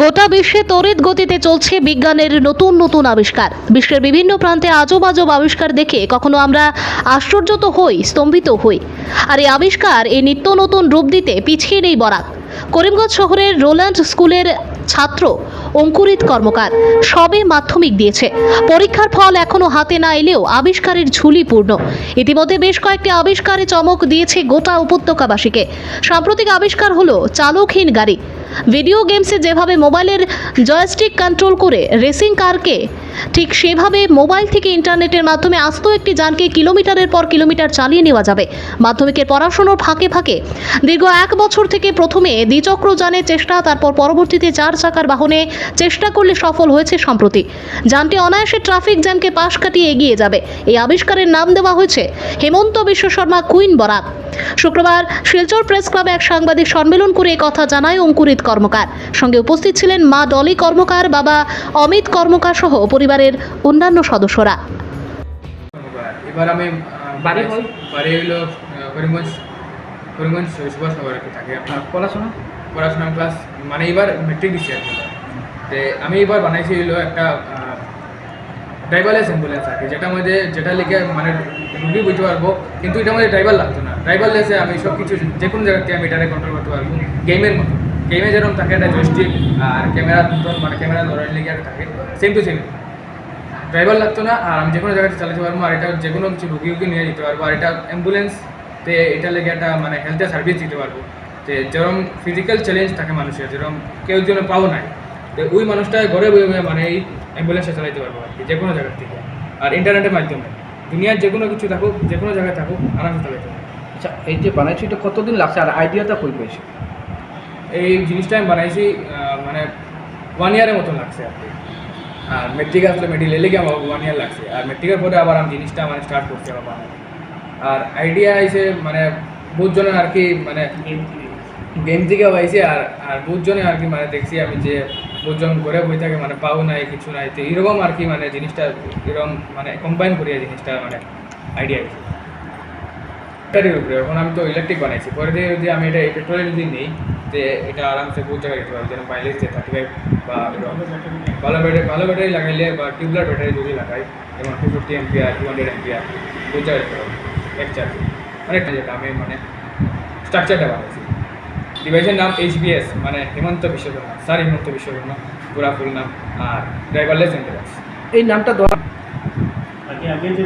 গোটা বিশ্বে তড়িৎ গতিতে চলছে বিজ্ঞানের নতুন নতুন আবিষ্কার। বিশ্বের বিভিন্ন প্রান্তে আজব আজব আবিষ্কার দেখে কখনো আমরা আশ্চর্য তো হই, স্তম্ভিত হই। আর এই আবিষ্কার এই নিত্য নতুন রূপ দিতে পিছিয়ে নেই বরাক। করিমগঞ্জ শহরের রোল্যান্ড স্কুলের ছাত্র, অঙ্কুরিত কর্মকার, সবে মাধ্যমিক দিয়েছে। পরীক্ষার ফল এখনও হাতে না এলেও আবিষ্কারের ঝুলি পূর্ণ। ইতিমধ্যে বেশ কয়েকটি আবিষ্কারে চমক দিয়েছে গোটা উপত্যকাবাসীকে। সাম্প্রতিক আবিষ্কার হলো চালকহীন গাড়ি। ভিডিও গেমসে যেভাবে মোবাইলের জয়স্টিক কন্ট্রোল করে রেসিং কারকে ঠিক সেভাবে মোবাইল থেকে ইন্টারনেটের মাধ্যমে আস্ত একটি যানকে কিলোমিটারের পর কিলোমিটার চালিয়ে নেওয়া যাবে। মাধ্যমিকের পড়াশোনার ফাঁকে ফাঁকে দীর্ঘ এক বছর থেকে প্রথমে দ্বিচক্র যানের চেষ্টা, তারপর পরবর্তীতে চার চাকার বাহনে চেষ্টা করলে সফল হয়েছে সম্প্রতি। যানটি অনায়াসে ট্রাফিক জ্যামকে পাশ কাটিয়ে এগিয়ে যাবে। এই আবিষ্কারের নাম দেওয়া হয়েছে হেমন্ত বিশ্ব শর্মা কুইন বরাক শুক্রবার শিলচর প্রেস ক্লাবে এক সাংবাদিক সম্মেলন করে কথা জানায় অঙ্কুরিত কর্মকার। সঙ্গে উপস্থিত ছিলেন মা ডলি কর্মকার বাবা অমিত কর্মকার সহ পরিবারের অন্যান্য সদস্যরা। এবার আমি বাড়ি হল? বাড়ি হইল করিমগঞ্জ করিমগঞ্জ থাকে আর পড়াশোনা? পড়াশোনা ক্লাস মানে এবার মেট্রিক দিচ্ছি আর আমি এবার বানাইছি হইল একটা ড্রাইভারলেস অ্যাম্বুলেন্স আর কি যেটার মধ্যে যেটা লিখে মানে রুগী বুঝতে পারব, কিন্তু এটার মধ্যে ড্রাইভার লাগতো না। ড্রাইভারলেসে আমি সব কিছু যে কোনো জায়গাতে আমি এটারে কন্ট্রোল করতে পারব গেমের মতো। গেমে যেরকম থাকে একটা জয়স্টিক আর ক্যামেরা মানে ক্যামেরা ধরার লিখে একটা থাকে সেম টু সেম ড্রাইভার লাগতো না আর আমি যে কোনো জায়গাতে চালাতে পারব আর এটা যে কোনো কিছু রুগী রুগী নিয়ে যেতে পারব। আর এটা অ্যাম্বুলেন্সতে এটা লেগে একটা মানে হেলথের সার্ভিস দিতে পারব। যে যেরকম ফিজিক্যাল চ্যালেঞ্জ থাকে মানুষের, যেরকম কেউ জন্য পাও নাই। তো ওই মানুষটা ঘরে বয়ে বয়ে মানে এই অ্যাম্বুলেন্সটা চালাইতে পারব আর কি যে কোনো জায়গার থেকে। আর ইন্টারনেটের মাধ্যমে। দুনিয়ার যে কোনো কিছু থাকুক যে কোনো জায়গায় থাকুক আরামসে চালাতে পারব। আচ্ছা এই যে বানাইছো এটা কতদিন লাগছে? আর আইডিয়াটা কই পেয়েছ? এই জিনিসটা আমি বানাইছি মানে ওয়ান ইয়ারের মতো লাগছে আর কি। আর মেট্রিক আসলে মেট্রিক লেলে গিয়ে আমার ওয়ান ইয়ার লাগছে। আর মেট্রিকের পরে আবার আমি জিনিসটা মানে স্টার্ট করছি আবার বানানো আর আইডিয়া আইসে মানে বহুত জনের আর কি মানে গেম থেকে পাইছে আর আর বহুত জনে আর কি মানে দেখছি আমি যে বহুত জন ঘরে বই থাকে মানে পাও নাই, কিছু নাই, তো এরকম আর কি মানে জিনিসটা, এরকম মানে কম্বাইন করিয়া জিনিসটা মানে আইডিয়া আইছে ব্যাটারির উপরে, এখন আমি তো ইলেকট্রিক বানাইছি। পরে দিয়ে যদি আমি এটা পেট্রোলে যদি নিই, যে এটা আরামসে বহুত জায়গায় যেতে পারব যেন মাইলেজ যে থার্টি ফাইভ বা ভালো ব্যাটারি ভালো ব্যাটারি লাগাইলে বা টিউবলার ব্যাটারি যদি লাগাই, যেমন two fifty ampere two hundred ampere বহুত জায়গায় যেতে পারব এক চার্জ অনেকটা যেটা আমি মানে স্ট্রাকচারটা বানাইছি। ডিভাইসের নাম এইচবিএস মানে হেমন্ত বিশ্বকর্মা। স্যার হেমন্ত বিশ্বকর্মা পুরা ফুল নাম। আর ড্রাইভারলেস এন্টারপ্রাইজ এই নামটা দেওয়া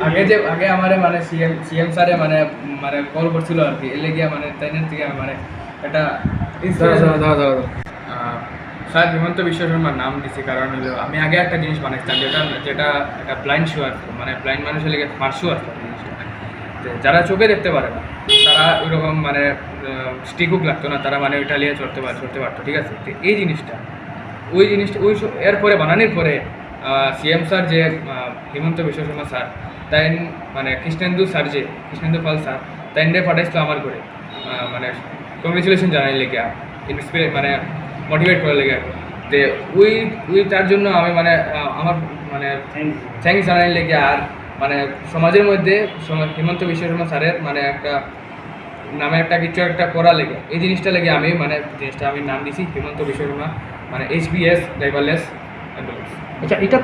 আগে যে আগে আমারে মানে সিএম সিএম স্যারে মানে মানে কল করছিল আর কি। এলে গিয়া মানে তাইনের থেকে মানে আহ, স্যার হিমন্ত বিশ্ব শর্মার নাম দিছি কারণ হলো আমি আগে একটা জিনিস বানাইছিলাম যেটা যেটা একটা ব্লাইন্ড শো আর মানে ব্লাইন্ড মানুষের লেগে শো আর জিনিসটা যারা চোখে দেখতে পারে না তারা ওইরকম মানে স্টিক হুক লাগতো না তারা মানে ওইটা নিয়ে চড়তে পার চড়তে পারতো ঠিক আছে? তো এই জিনিসটা ওই জিনিসটা ওই এরপরে বানানোর পরে সিএম স্যার যে হিমন্ত বিশ্ব শর্মা স্যার তাই মানে কৃষ্ণেন্দু স্যার যে কৃষ্ণেন্দু পাল স্যার তাই পাঠাইছিল আমার করে মানে কংগ্রেচুলেশন জানাই লেগে ইন্সপিরে মানে মোটিভেট করার লেগে তো ওই ওই তার জন্য আমি মানে আমার মানে থ্যাংকস জানাই লেগে আর মানে সমাজের মধ্যে হিমন্ত বিশ্ব শর্মা স্যারের মানে একটা নামে একটা কিছু একটা করা লেগে। এই জিনিসটা লেগে আমি মানে জিনিসটা আমি নাম দিছি, হিমন্ত বিশ্বকর্মা মানে এইচবিএস ড্রাইভারলেস অ্যাম্বুলেন্স আচ্ছা এটা